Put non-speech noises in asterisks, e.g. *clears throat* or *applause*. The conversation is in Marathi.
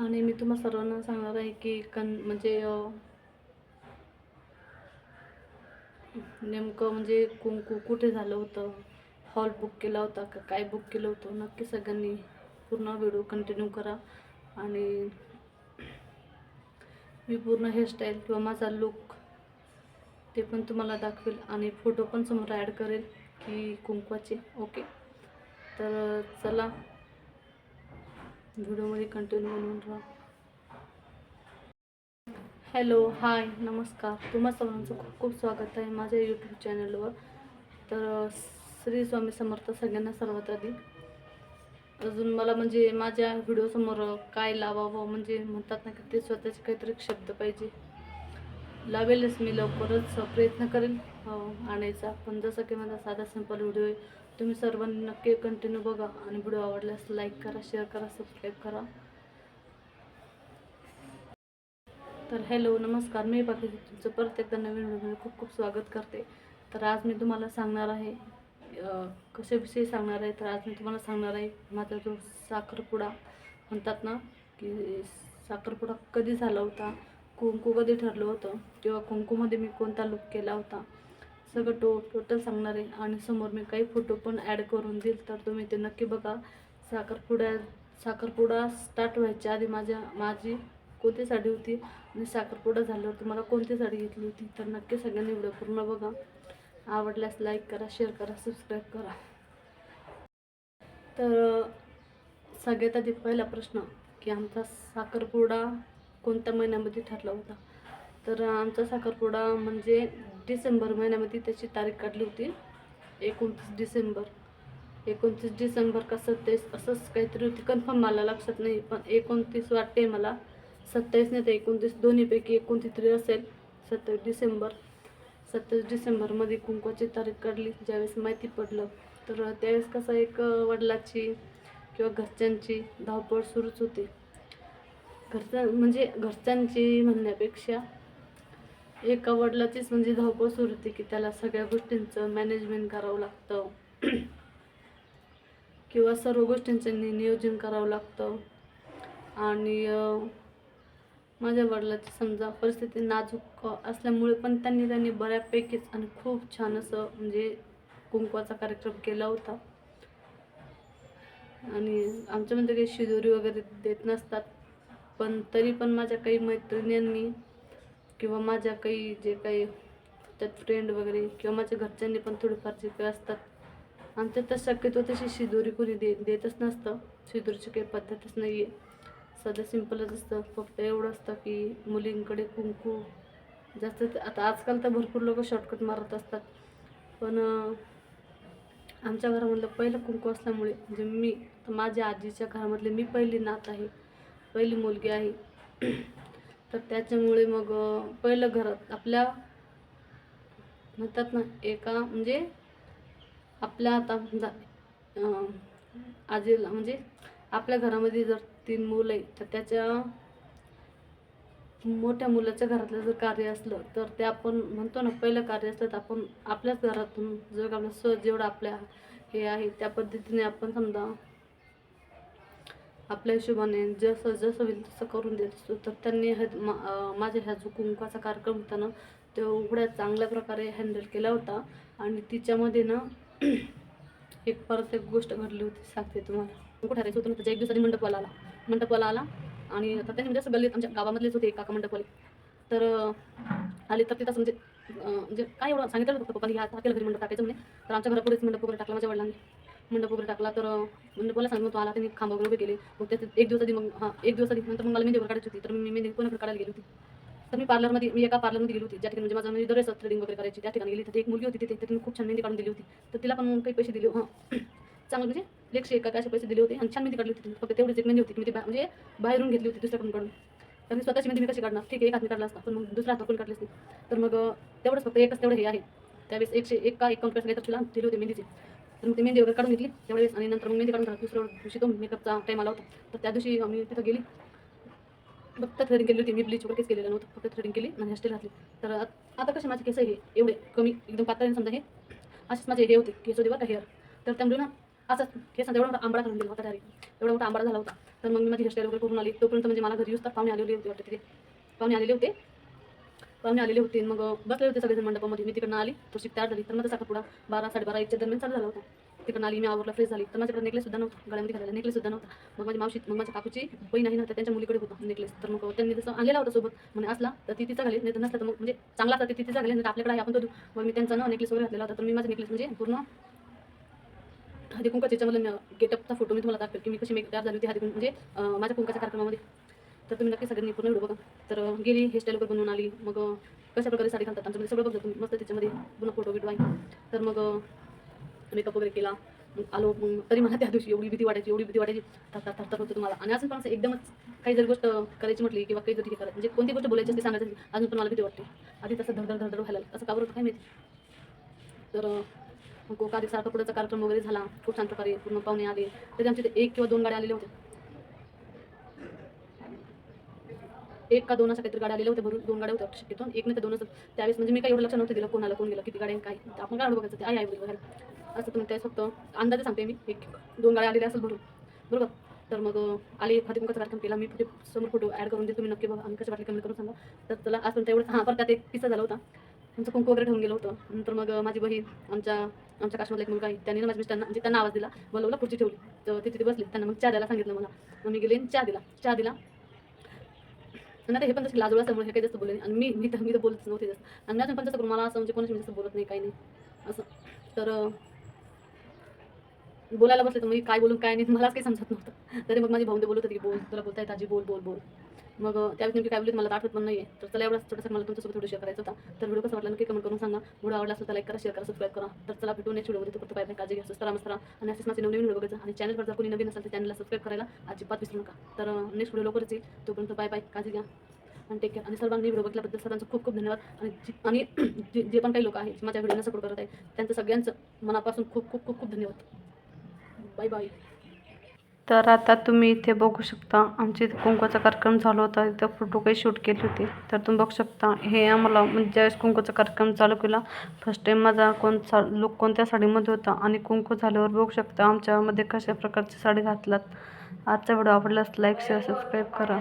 आणि मी तुम्हा सर्वांना सांगणार आहे की कन म्हणजे नेमकं म्हणजे कुंकू कुठे झालं होतं? हॉल बुक केला होता का? काय बुक केलं होतं? नक्की सगळ्यांनी पूर्ण व्हिडिओ कंटिन्यू करा. आणि मी पूर्ण हेअरस्टाईल किंवा माझा लुक ते पण तुम्हाला दाखवेल. आणि फोटो पण समोर ॲड करेल की कुंकवाचे. ओके तर चला. व्हिडिओमध्ये कंटिन्यू बनवून राहा. हॅलो हाय नमस्कार. तुम्हा सर्वांचं खूप खूप स्वागत आहे माझ्या यूट्यूब चॅनलवर तर श्री स्वामी समर्थ सगळ्यांना सर्वात आधी अजून मला म्हणजे माझ्या व्हिडिओसमोर काय लावावं म्हणजे म्हणतात ना की ते स्वतःचे काहीतरी शब्द पाहिजे. लावेलच मी लवकरच प्रयत्न करेन हो, आणायचा. पण जसं की माझा साधा सिंपल व्हिडिओ आहे तुम्ही सर्वांनी नक्की कंटिन्यू बघा आणि व्हिडिओ आवडल्यास लाईक करा शेअर करा सबस्क्राईब करा. तर हॅलो नमस्कार. मी बाकी तुमचं परत एकदा नवीन व्हिडिओमध्ये खूप खूप स्वागत करते. तर आज मी तुम्हाला सांगणार आहे कशाविषयी सांगणार आहे? तर आज मी तुम्हाला सांगणार आहे माझा जो साखरपुडा म्हणतात ना की साखरपुडा कधी झाला होता? कुंकू कधी ठरलं होतं? किंवा कुंकूमध्ये मी कोणता लुक केला होता? सगळं टो टोटल सांगणार आहे. आणि समोर मी काही फोटो पण ॲड करून देईल. तर तुम्ही ते नक्की बघा. साखरपुड्या साखरपुडा स्टार्ट व्हायच्या आधी माझ्या माझी कोणती साडी होती आणि साखरपुडा झाल्यावर तुम्हाला कोणती साडी घेतली होती? तर नक्की सगळ्यांनी व्हिडिओ पूर्ण बघा. आवडल्यास लाईक करा शेअर करा सबस्क्राईब करा. तर सगळ्यात आधी पहिला प्रश्न की आमचा साखरपुडा कोणत्या महिन्यामध्ये ठरला होता? तर आमचा साखरपुडा म्हणजे डिसेंबर महिन्यामध्ये त्याची तारीख काढली होती. एकोणतीस डिसेंबर. एकोणतीस डिसेंबर का सत्तावीस असंच काहीतरी होती. कन्फर्म मला लक्षात नाही पण एकोणतीस वाटते मला. सत्तावीस नाही तर एकोणतीस दोन्हीपैकी एकोणतीस तरी असेल. सत्तावीस डिसेंबर. सत्तावीस डिसेंबरमध्ये कुंकवाची तारीख काढली. ज्यावेळेस माहिती पडलं तर त्यावेळेस कसं एक वडिलाची किंवा घरच्यांची धावपळ सुरूच होती. घरच्या म्हणजे घरच्यांची म्हणण्यापेक्षा एका वडिलाचीच म्हणजे धावपळ सुरू होती की त्याला सगळ्या गोष्टींचं मॅनेजमेंट करावं लागतं. किंवा सर्व गोष्टींचं नियोजन करावं लागतं. आणि माझ्या वडिलाची समजा परिस्थिती नाजूक असल्यामुळे पण त्यांनी त्यांनी बऱ्यापैकीच आणि खूप छान असं म्हणजे कुंकवाचा कार्यक्रम केला होता. आणि आमच्यामध्ये काही शिदोरी वगैरे देत नसतात. पण तरी पण माझ्या काही मैत्रिणींनी किंवा माझ्या काही जे काही त्यात फ्रेंड वगैरे किंवा माझ्या घरच्यांनी पण थोडीफार जे काही असतात. आणि ते तर शक्यतो तशी शिदोरी कोणी दे देतच नसतं. शिदोरीची काही पद्धतच नाही आहे साधं सिंपलच असतं. फक्त एवढं असतं की मुलींकडे कुंकू जास्त ते- आता आजकाल तर भरपूर लोक शॉर्टकट मारत असतात. पण आमच्या घरामधलं पहिलं कुंकू असल्यामुळे म्हणजे मी तर माझ्या आजीच्या घरामधले मी पहिली नात आहे. पहिली मुलगी आहे. तर त्याच्यामुळे मग पहिलं घरात आपल्या म्हणतात ना एका म्हणजे आपल्या आता समजा आजीला म्हणजे आपल्या घरामध्ये जर तीन मुलं आहे तर त्याच्या मोठ्या मुलाच्या घरातलं जर कार्य असलं तर ते आपण म्हणतो ना पहिलं कार्य असलं तर आपण आपल्याच घरातून जर आपलं स जेवढं आपल्या हे आहे त्या पद्धतीने आपण समजा आपल्या हिशोबाने जसं जसं होईल तसं करून देत असतो. तर त्यांनी हे मा- माझ्या ह्या जो कुंकवाचा कार्यक्रम होता ना तो एवढ्या चांगल्या प्रकारे हँडल केला होता. आणि तिच्यामध्ये ना *clears throat* एक परत एक गोष्ट घडली होती सांगते तुम्हाला. कुठे ठरायचं होतं त्याच्या एक दिवसाने मंडपवाला आला. मंडपवाला आला आणि आता त्यांनी म्हणजे असं गल्लीत आमच्या गावामधलेच होते काका मंडपवाले. तर आले तर तिथं म्हणजे म्हणजे काय एवढं सांगितलं होतं पप्पाने ह्या टाकेल घरी मंडप टाकायचं म्हणे. तर आमच्या घरापुढेच मंडप वगैरे टाकला माझ्या वडिलांनी. मंडप वगैरे टाकला तर अं, मंडपवाला सांगितलं तो आला त्यांनी खांब वगैरे गेले केले. मग त्यात एक दिवस आधी मग हां एक दिवस आधी नंतर मग मला मेहंदी वगैरे काढायची होती. तर मी मेहंदी कोणाकडे काढायला गेली होती? तर मी पार्लरमध्ये मी एका पार्लरमध्ये गेली होती ज्या ठिकाणी म्हणजे माझं म्हणजे ड्रेस थ्रेडिंग वगैरे करायची त्या ठिकाणी गेली. तर एक मुलगी होती तिथे तर खूप छान मेहंदी काढून दिली होती. तर तिला पण काही पैसे दिले हां. चांगलं म्हणजे लेखशे एका असे पैसे दिले होते आणि छान मेहंदी काढली होती फक्त तेवढीच एक मेहंदी होती. म्हणजे मी ते म्हणजे बाहेरून घेतली होती दुसऱ्याकडून काढून. तर मी स्वतःची मेहंदी मी कशी काढणार? ठीक आहे एक हात मी काढला असता पण मग दुसरा हात कोणी काढलेच असते तर मग तेवढंच फक्त एकच तेवढं हे आहे. त्यावेळेस एकशे एक का एकावन्न पैसे काहीतरी तिला दिले होते मेहंदीचे तर मग ते मेहंदी वगैरे काढून घेतली. त्यावेळेस आणि नंतर मग मेहंदी काढून दुसऱ्या दिवशी तो मेकअपचा टाईम आला होता. तर त्या दिवशी मी तिथं गेली. फक्त थ्रेडिंग केली होती. मी ब्लीच वगैरे केलेलं नव्हतं. फक्त थ्रेडिंग केली आणि हेअरस्टाईल घातली. तर आता कसे माझे केस हे एवढे कमी एकदम पातळ समजा हे असेच माझे हे होते. केस होते बरं का हेअर तर त्यामुळे ना असंच केस एवढा मोठा आंबडा करून दिला होता डायरेक्ट एवढा मोठा आंबडा झाला होता. तर मग मी माझी हेअरस्टाईल वगैरे करून आली. तोपर्यंत म्हणजे मला घरी येऊस तर पाहुणे आलेले होते वाटतं तिथे. पाहुणे आलेले होते. पाहुणे आलेले होते मग बसले होते सगळेजण मंडपामध्ये. मी तिकडनं आली तो तयार झाली. तर माझा साखरपुडा बारा साडेबारा एकच्या दरम्यान चालू झाला होता. तिकडनं आली मी आवरला फ्रेश झाली. तर माझ्याकडे नेकलेस सुद्धा नव्हता. गळ्यामध्ये घालायला नेकलेस सुद्धा नव्हता. मग माझी मावशी मग माझ्या काकूची बहीण आहे नव्हता त्यांच्या मुलीकडे होता नेकलेस तर मग त्यांनी तसं आणलेला होता सोबत. म्हणजे असला तर ती तिचा घालेल. नाही तर नसला तर मग म्हणजे चांगला असला तर ती तिचा घालेल. नाही तर आपल्याकडे आहे आपण तो देऊ मग मी त्यांचा ना नेकलेस वगैरे घातलेला होता. तर मी माझा नेकलेस म्हणजे पूर्ण हळदी कुंकाच्या मला गेटअपचा फोटो मी तुम्हाला दाखवेल की मी कशी मेकअप तयार झाली होती. हळदी म्हणजे माझ्या कुंकाच्या कार्यक्रमामध्ये. तर तुम्ही नक्की सगळ्यांनी पूर्ण व्हिडिओ बघा. तर गेली हेअरस्टाईल वगैरे बनवून आली मग कशा प्रकारे साडी घालतात आमच्यामध्ये सगळं बघतो तुम्ही. मस्त त्याच्यामध्ये पूर्ण फोटो बिटो आहे तर मग मेकअप वगैरे केला. आलो मग तरी मला त्या दिवशी एवढी भीती वाटायची एवढी भीती वाटायची. थरथर थरथर होतं तुम्हाला. आणि अजून पण असं एकदमच काही जरी गोष्ट करायची म्हटली किंवा काही जरी हे करायचं म्हणजे कोणती गोष्ट बोलायची असते सांगायची अजून पण मला भीती वाटते. आधी तसं धडधड धडधड व्हायला असं का बरं काय माहिती? तर मग सारखा पुढचा कार्यक्रम वगैरे झाला. खूप छान प्रकारे पूर्ण पाहुणे आले. तरी आमच्या इथे एक किंवा दोन गाड्या आलेल्या होत्या. एक का दोन असं काहीतरी गाड्या आलेल्या होत्या भरून दोन गाड्या होत्या शक्यतो. एक नाही तर दोन असं. त्यावेळेस म्हणजे मी काही एवढं लक्ष नव्हतं दिलं कोणाला कोण गेलं किती गाड्या काही काय आपण काय बघायचं ते आई आई वगैरे असं तुम्ही त्यावेळेस फक्त अंदाजे सांगते मी. एक दोन गाड्या आलेल्या असेल भरून. बरोबर? तर मग आली आले खाते मुखाचा कार्यक्रम केला? मी फोटो समोर फोटो ॲड करून देतो तुम्ही नक्की बघा. आणि कसे वाटले कमेंट करून सांगा. तर चला असं पण तेवढं हां परत त्यात एक किस्सा झाला होता. आमचं कुंकू वगैरे ठेवून गेलं होतं. नंतर मग माझी बहीण आमच्या आमच्या काश्मीरला एक मुलगा आहे. त्यांनी ना माझ्या मिस्टरांना म्हणजे त्यांना आवाज दिला. बोलवला खुर्ची ठेवली. तर ते तिथे बसले. त्यांना मग चहा द्यायला सांगितलं मला. मग मी गेले चहा दिला. चहा दिला. आणि आता हे पण तसे लाजवळ असल्यामुळे हे काही जास्त बोलले नाही. आणि मी मी तर मी तर बोलतच नव्हते जास्त. आणि अजून पण तसं करून मला असं म्हणजे कोणाशी जास्त बोलत नाही काही नाही. असं. तर बोलायला बसले तर मी काय बोलून काय नाही मलाच काही समजत नव्हतं. तरी मग माझी भाऊन बोलत होती की बोल तुला बोलता येत आजी बोल बोल बोल. मग अं, त्यावेळेस नेमकी काय बोलली मला आठवत पण नाही आहे तर चला एवढाच छोटासा मला तुमच्यासोबत व्हिडिओ शेअर करायचा होता. तर व्हिडिओ कसा वाटला नक्की कमेंट करून सांगा. व्हिडिओ आवडला असेल तर लाईक करा शेअर करा सबस्क्राईब करा. तर चला भेटू नेक्स्ट व्हिडिओमध्ये तो पाय काळजी घ्या सुस्तारा मस्तारा आणि असेच माझे नवीन व्हिडिओ बघायचा. आणि चॅनलवर जर कोणी नवीन असेल तर चॅनलला सबस्क्राईब करायला अजिबात विसरू नका. तर नेक्स्ट व्हिडिओ लवकरच येईल. तोपर्यंत बाय बाय काळजी घ्या. आणि टेक केअर आणि सर्वांनी व्हिडिओ बघितल्याबद्दल सर्वांचं खूप खूप धन्यवाद. आणि आणि *clears throat* जे जे पण काही लोक आहेत माझ्या व्हिडिओला सपोर्ट करत आहेत त्यांचं सगळ्यांचं मनापासून खूप खूप खूप खूप धन्यवाद. बाय बाय तर आता तुम्ही इथे बघू शकता आमच्या इथे कुंकवाचा कार्यक्रम झाला होता. इथं फोटो काही शूट केले होते. तर तुम्ही बघू शकता हे आम्हाला म्हणजे ज्यावेळेस कुंकवाचा कार्यक्रम चालू केला फर्स्ट टाईम माझा कोण सा लुक कोणत्या साडीमध्ये होता आणि कुंकू झाल्यावर बघू शकता आमच्यामध्ये कशा प्रकारची साडी घातलात. आजचा व्हिडिओ आवडल्यास लाईक शेअर सबस्क्राईब करा.